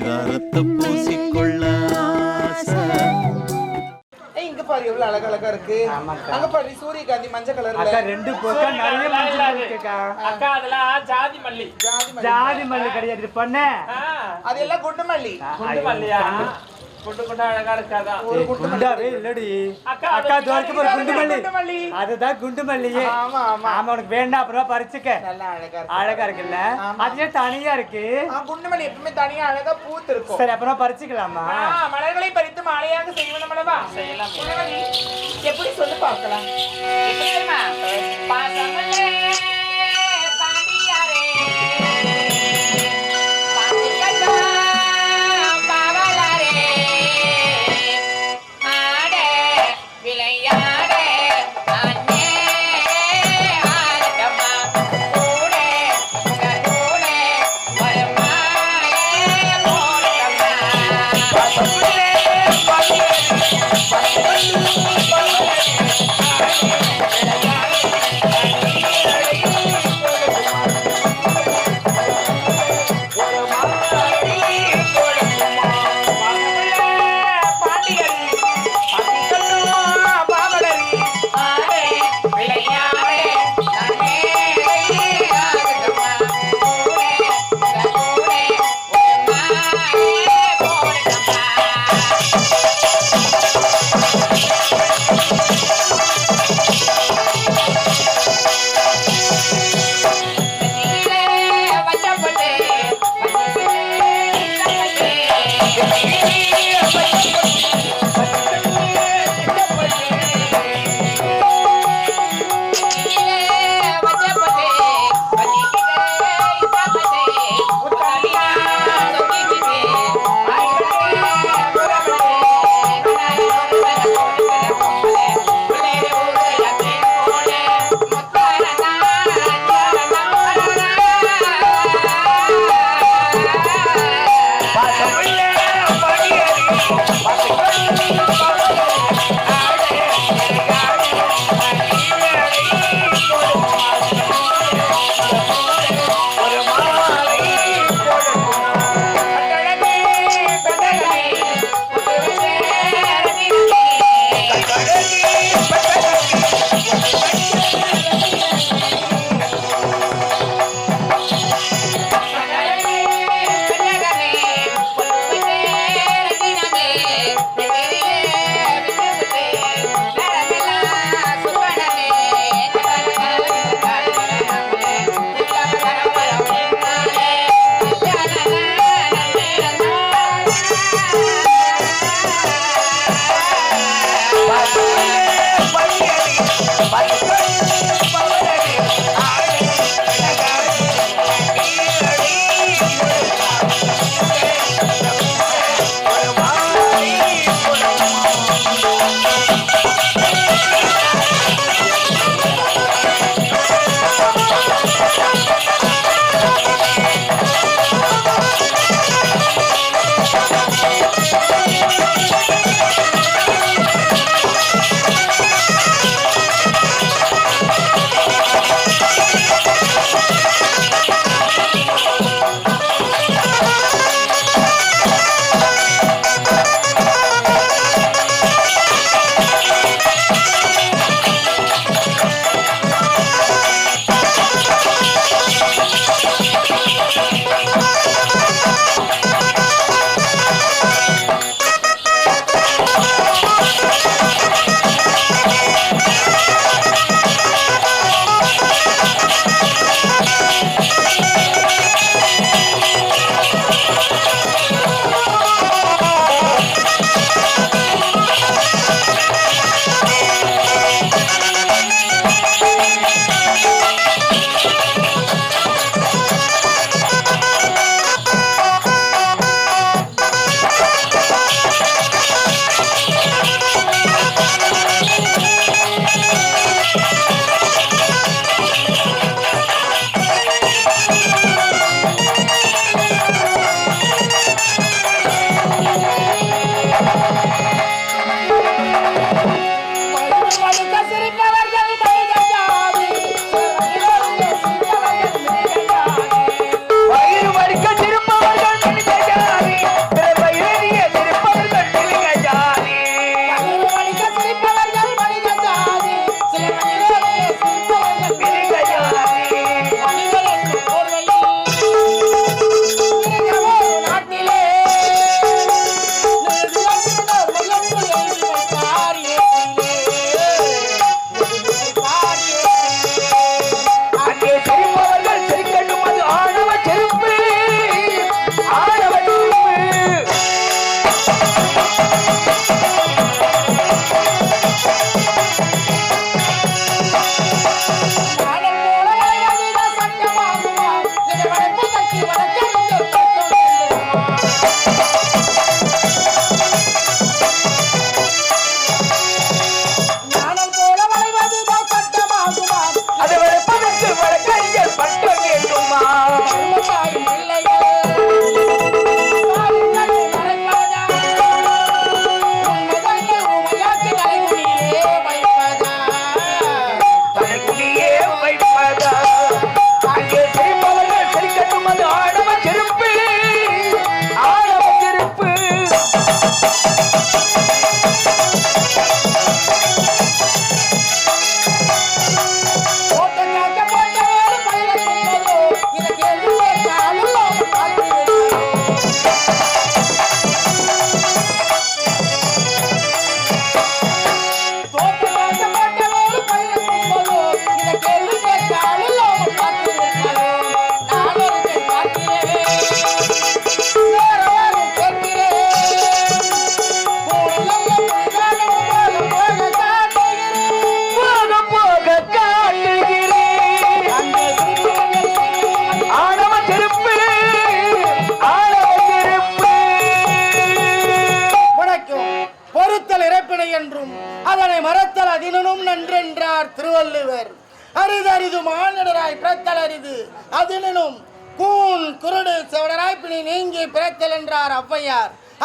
பரிதாரத்தை பூசிக்கொள்ள இங்க பாரு எவ்வளவு அழகழகா இருக்கு. அங்க பாரு சூரியகாந்தி மஞ்சள் அக்கா கலர்ல ரெண்டு பக்கம் நிறைய மஞ்சள் இருக்குக்கா. அக்கா அதெல்லாம் ஜாதி மல்லி. ஜாதி மல்லி. ஜாதி மல்லி கிடையாது பொண்ணு. அதெல்லாம் குண்டு மல்லி. குண்டு மல்லியா? அதுதான் குண்டு மல்லியே ஆமா ஆமா. ஆமா உனக்கு வேண்டாம் அப்புறம் பறிச்சுக்க. நல்லா அழகா இருக்கு. அழகா இருக்குல்ல. அதுலயே தனியா இருக்கு? ஆ, குண்டு மல்லி எப்பவுமே தனியா அழகா பூத்து இருக்கும் சரி அப்புறம் பறிச்சுக்கலாமா? மலர்களை பறித்து மாலையாக செய்வோம் அல்லவா? செய்யலாம். குண்டுமல்லி, எப்படி சொல்லு பார்க்கலாம். está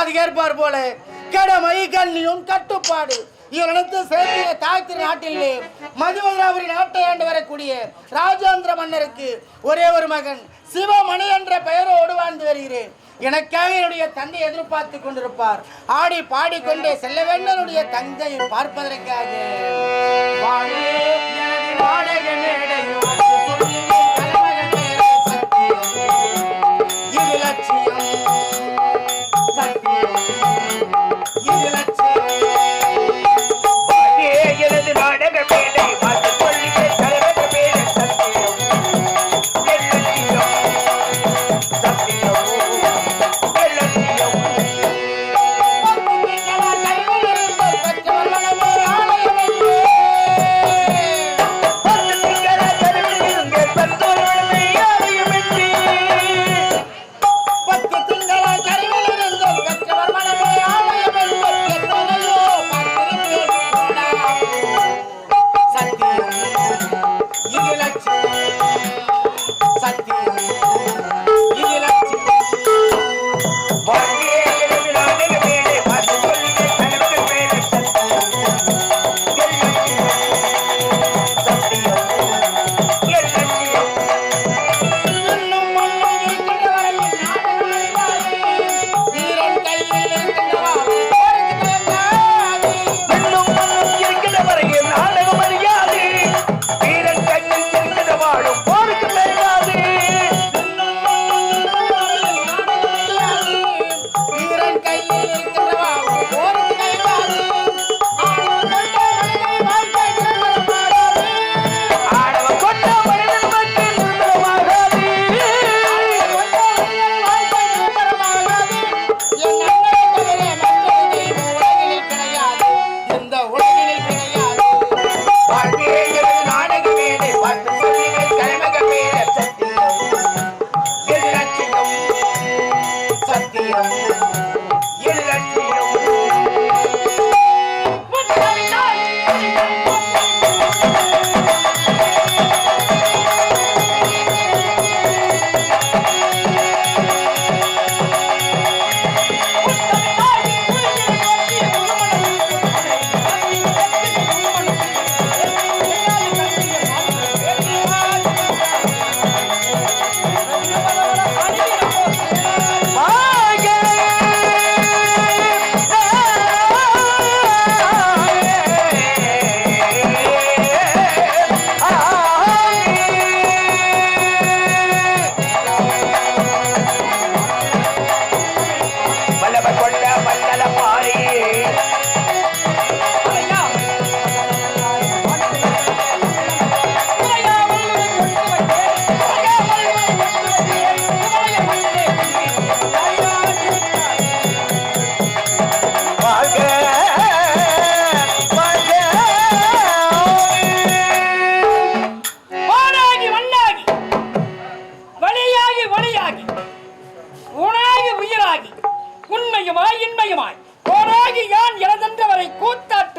அது ஏற்பார் போல கடமை கண்ணியும் கட்டுப்பாடு. இவரிடத்து சேர்த்திய தாய்த்திரு நாட்டிலே மதுமதுராபுரி நாட்டை ஆண்டு வரக்கூடிய ராஜேந்திர மன்னருக்கு ஒரே ஒரு மகன் சிவமணி என்ற பெயரோடு வாழ்ந்து வருகிறேன். எனக்காக என்னுடைய தந்தை எதிர்பார்த்து கொண்டிருப்பார். ஆடி பாடிக்கொண்டே செல்ல வேண்டும் என்னுடைய தந்தையை பார்ப்பதற்காக.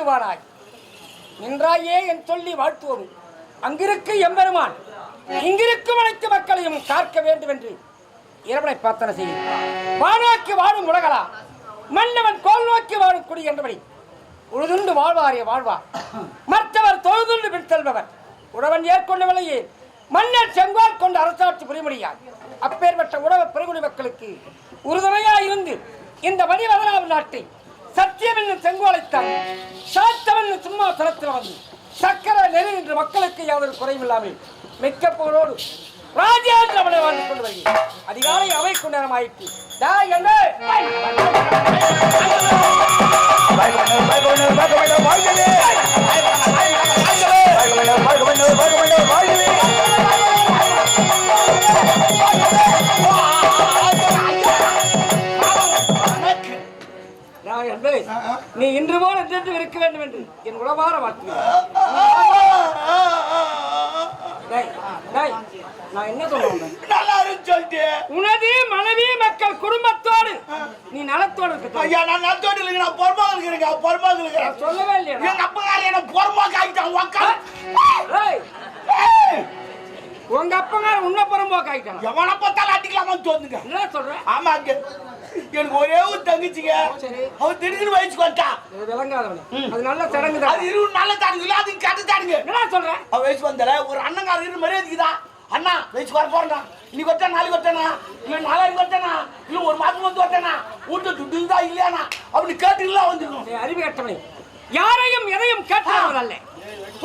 வாழ்த்துவானாய். நின்றாயே என் சொல்லி வாழ்த்துவோம். அங்கிருக்கு எம்பெருமான். இங்கிருக்கும் அனைத்து மக்களையும் காக்க வேண்டும் என்று இறைவனை பிரார்த்தனை செய்யும். வானோக்கி வாழும் உலகளா? மன்னவன் கோல் நோக்கி வாழும் குடி என்றபடி. உழுதுண்டு வாழ்வாரிய வாழ்வார் மற்றவர் தொழுதுண்டு பின் செல்பவர். உழவன் ஏற்கொண்ட விலையே மன்னர் செங்கோல் கொண்டு அரசாட்சி புரிமுடியார் அப்பேற்பட்ட உழவ பெருங்குடி மக்களுக்கு உறுதுணையா இருந்து இந்த மணிவதனாவு நாட்டை சத்தியம் என்னும் செங்கோலைத்தான் சாத்தம் என்னும் சும்மா தளத்தில் வந்து சக்கர நெறி என்று மக்களுக்கு யாதொரு குறையும் இல்லாமல் மிக்க புகழோடு ராஜேந்திர அவனை வாழ்ந்து கொண்டு வருகிறேன் அதிகாலை அவை கொண்டு நேரமாயிற்று டா என்ன வாழ்கவன வாழ்கவன வாழ்கவன வாழ்கவே வாழ்கவன நீ இன்று போல என்றென்றும் இருக்க வேண்டும் என்று என் உளவார டேய், நான் என்ன சொல்ல வந்தேன் நல்லா இருந்து சொல்லிட்டு உனது மனைவி மக்கள் குடும்பத்தோடு நீ நலத்தோடு இருக்க ஐயா நான் நத்தோடு இல்லைங்க நான் பொறுப்பாக இருக்கிறேங்க பொறுப்பாக இருக்கிறேன். சொல்லவே இல்லையா? எங்க அப்பகாரி என்ன பொறுப்பாக ஆகிட்டான் உக்கார் ஏய், ஏய். உங்க அப்பங்கார உன்ன புறம்போக்கு ஆயிட்டான் எவனை பார்த்தாலும் அடிக்கலாமான்னு தோணுங்க என்ன சொல்ற? ஆமாங்க. எனக்கு ஒரே ஒரு தங்கச்சிங்க. அவன் திடீர்னு வயசுக்கு விளங்காதவனே அது நல்ல சடங்கு தான். அது இருபது நல்ல தானுங்களா அது கெட்ட தானுங்க. என்ன சொல்ற? அவன் வயசுக்கு வந்தால ஒரு அண்ணங்காரர் இருந்து மரியாதைக்குதா அண்ணா வயசுக்கு வர போறா இன்னைக்கு வட்டா நாளைக்கு வட்டானா இல்ல நாளைக்கு வட்டானா இல்ல ஒரு மாசம் வந்து வட்டானா வீட்டு துட்டு இருந்தா இல்லையானா அப்படி கேட்டுலாம் வந்துருக்கும் நீ அறிவு கட்டவனே யாரையும் எதையும் கேட்கிறவரல்ல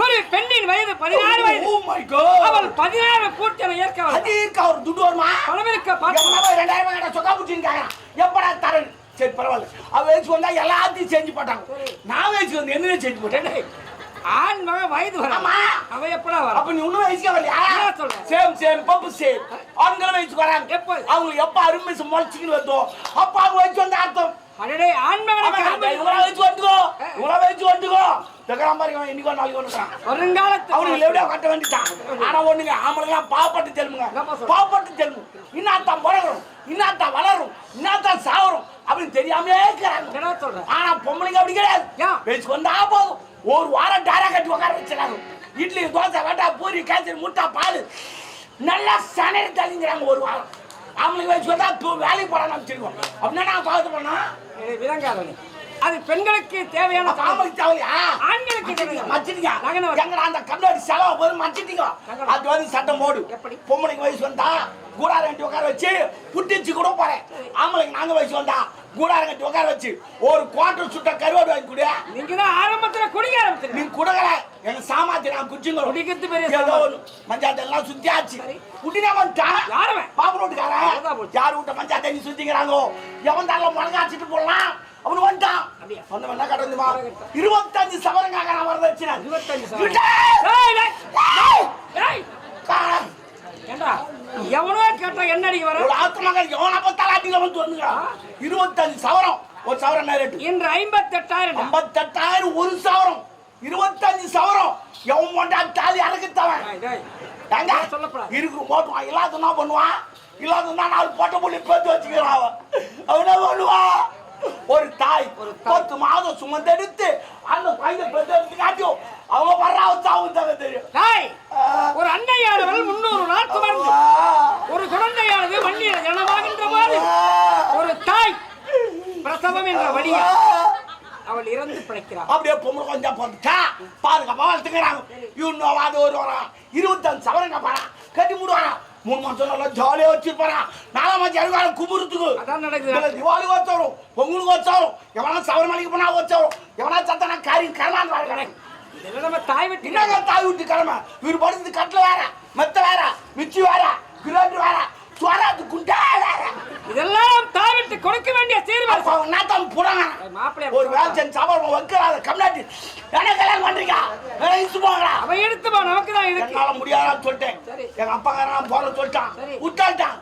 ஒரு பெண்ணின் வயது பதினாறு வயது. ஓ மை காட் அவள் பதினாறு பூர்த்தியை ஏற்கவல்ல அது இருக்கா ஒரு துட்டு வருமா? பணமிருக்க பார்த்து எவ்வளவு ரெண்டாயிரம் ரூபாய் சொக்கா புடிச்சிருக்காங்க எப்படா தரேன்? சரி பரவாயில்ல. அவ வயசுக்கு வந்தா எல்லாத்தையும் செஞ்சு போட்டாங்க நான் வயசுக்கு வந்து என்ன செஞ்சு போட்டேன் ஆண் மகன் வயது வர. ஆமா. அவ எப்படா வர? அப்ப நீ இன்னும் வயசுக்கு வரலையா? என்ன சொல்ற? சேம் சேம் பப்பு சேம் ஆண்கள் வயசுக்கு வராங்க. எப்போ? அவங்களுக்கு எப்ப அருமை முளைச்சிக்கின்னு வருதோ அப்ப அவங்க வயசு வந்து அர்த்தம். அடடே ஆண் இவங்கள வயசு வந்துக்கோ. இவங்கள வயசு வந்துக்கோ. தகராம பாருங்க இன்னைக்கோ நாளைக்கு வந்துக்கிறான் வருங்காலத்து அவனுக்கு எப்படியா கட்ட வேண்டிட்டான் ஆனா ஒண்ணுங்க ஆம்பளைலாம் பாவப்பட்டு தெலுமுங்க? பாவப்பட்டு தெலுமு இன்னாத்தான் பிறகுறோம் இன்னாத்தான் வளரும் இன்னாத்தான் சாவரும் அப்படின்னு தெரியாமே இருக்கிறாங்க. என்ன சொல்ற? ஆனா பொம்பளைங்க அப்படி கிடையாது? வயசுக்கு வந்தா போதும். ஒரு வாரம் டாரா கட்டி உட்கார வச்சிடறாங்க. இட்லி தோசை வேட்டா பூரி காய்ச்சல் முட்டை பால். நல்லா சனையை தள்ளிங்கிறாங்க ஒரு வாரம். அவங்களுக்கு வயசுக்கு வந்தா வேலைக்கு போறான்னு வச்சிருக்கோம் அப்படின்னா நான் பார்த்து போனா ஏய், விளங்காதவனே அது பெண்களுக்கு தேவையான ஆம்பளைக்கு தேவையா ஆண்களுக்கு? மச்சிட்டீங்க. எங்கடா அந்த கண்ணாடி செலவு போது மச்சிட்டீங்க. அது வந்து சட்டம் போடு. எப்படி? பொம்பளைக்கு வயசு வந்தா கூடார கட்டி உட்கார வச்சு புட்டிச்சு கூட போறேன். ஆம்பளைக்கு நாங்க வயசு வந்தா கூடார கட்டி உட்கார வச்சு ஒரு குவார்டர் சுட்ட கருவாடு வாங்கி கொடு. நீங்க தான் ஆரம்பத்துல குடிக்க ஆரம்பிச்சிருக்கீங்க. நீ குடுக்கல. எங்க சாமாத்தி நான் குச்சிங்க குடிக்கிறது பெரிய மஞ்சாத்த எல்லாம் சுத்தியாச்சு. சரி. புட்டினா வந்துட்டான் யார் அவன்? பாப்பு ரோட்டுக்காரன். யார் விட்ட மஞ்சாத்த நீ சுத்திக்கிறாங்கோ? எவன் தால முழங்காச்சிட்டு போடலாம்? அவனு வந்துட்டான்? வந்தவன் என்ன கடந்துமா இருபத்தஞ்சு சவரங்காக நான் வரதட்சணை இருபத்தஞ்சு. காரணம். ஏண்டா எவனோ கேட்டா என்ன அடிக்க வர மகன் எவனை பார்த்தாலும் அடியில வந்து வந்துங்க இருபத்தஞ்சு சவரம். ஒரு சவரம் என்ன ரேட்டு இன்று ஐம்பத்தெட்டாயிரம் ஐம்பத்தெட்டாயிரம் ஒரு சவரம். இருபத்தஞ்சு சவரம். எவன் போட்டா தாலி அதெல்லாம் சொல்லக்கூடாது. இருக்கு போட்டுவான் இல்லாத என்ன பண்ணுவான். இல்லாத நாலு போட்ட புள்ளி பேத்து வச்சுக்கிறான் அவன். அவன் என்ன பண்ணுவான்? ஒரு தாய் ஒரு தாய். பத்து மாதம் சுமந்தெடுத்து அந்த குழந்தை பெற்று எடுத்து காட்டியும் அவங்க வர்றா சாவும் தவிர தெரியும். ஆ. ஒரு அன்னையானவள் முன்னூறு நாள் சுமர்ந்து ஒரு குழந்தையானது மண்ணில் ஜனமாகின்ற போது ஒரு தாய் பிரசவம் என்ற வழியா அவள் இறந்து பிழைக்கிறாள். அப்படியே பொம்பளை கொஞ்சம் போட்டுச்சா பாதுகாப்பா வளர்த்துக்கிறாங்க இன்னும் அது ஒரு இருபத்தஞ்சு சவரங்க போறான் கட்டி மூடுவானா? மூணு மாசம் நல்லா ஜாலியா வச்சிருப்பாரா? நாலாம் மாசம் அழுகாலம் குமுறத்துக்கு. அதான் நடக்குது. திவாலி வச்சவரும் பொங்கலுக்கு வச்சவரும் எவனா சபரிமலைக்கு போனா வச்சவரும் எவனா சத்தனா காரி கரமான் நம்ம தாய் வெட்டி தாய் விட்டு கிழமை? இவர் படுத்து கட்டில் வேற மெத்த வேற மிச்சி வேற கிலோட்டு வேற. சொராது குண்டா இதெல்லாம் தாவிட்டு கொடுக்க வேண்டிய சீர்வாசம் அவங்க நான் தான் புறாங்க ஒரு வேலை செஞ்சு சாப்பாடு வைக்கிறாத கம்நாட்டி என்ன கல்யாணம் பண்றீங்க? வேற இழுத்து போங்கடா. அவன் எடுத்து போ நமக்கு தான் இருக்கு என்னால முடியாதான்னு சொல்லிட்டேன். எங்க அப்பா காரன் போற சொல்லிட்டான். விட்டான்ட்டான்.